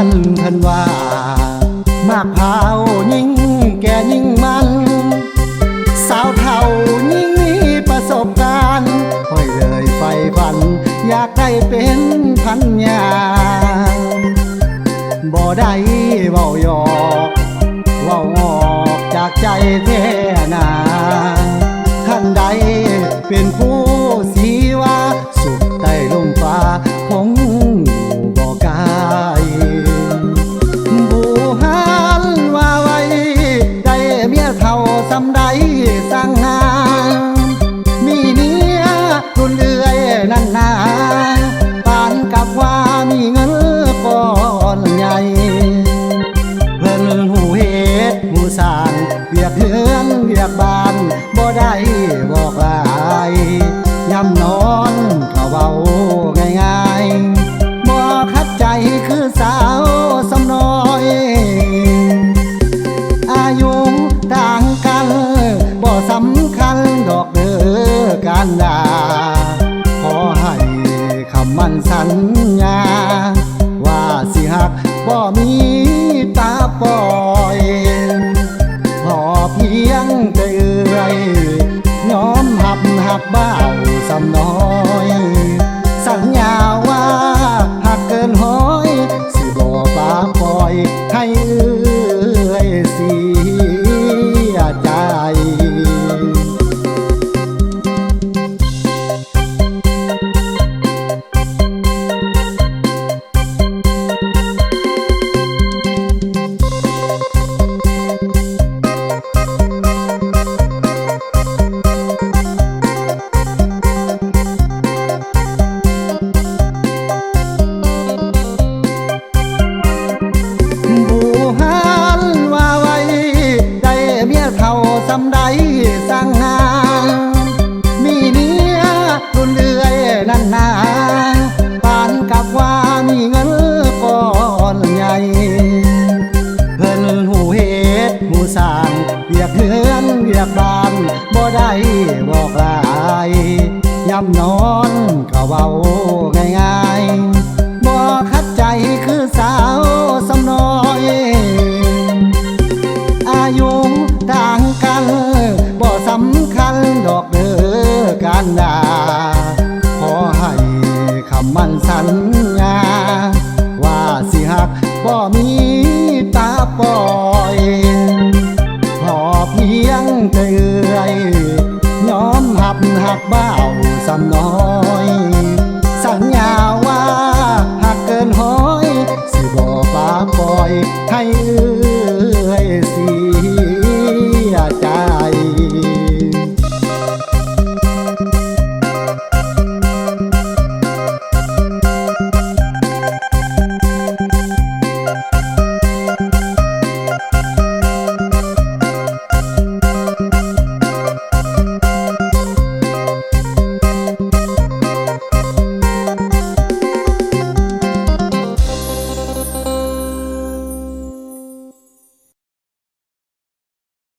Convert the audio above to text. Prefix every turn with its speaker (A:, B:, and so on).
A: เพิ่นว่ามากพร้ายิ่งแก่ยิ่งมัน สาวเท่ายิ่งมีประสบการณ์ค่อยเลยไฟฝัน อยากได้เป็นพันยาบ่ได้เว้าหยอกเว้าออกจากใจแท้นาท่านใดเป็นผู้านบ่ได้บอกลายย่ำนอนเขาเบาง่ายๆบ่คัดใจคือสาวสำน้อย อายุต่างกันบ่สำคัญดอกเด้อการด หมูสางเวียกเฮือนเวียกบ้านบ่ได้บอกลายย้ำนอนก็เว้า บอกเบาสำน้อย สัญญาว่าหากเกินห้อย สิบอกปาปล่อยให้อื่น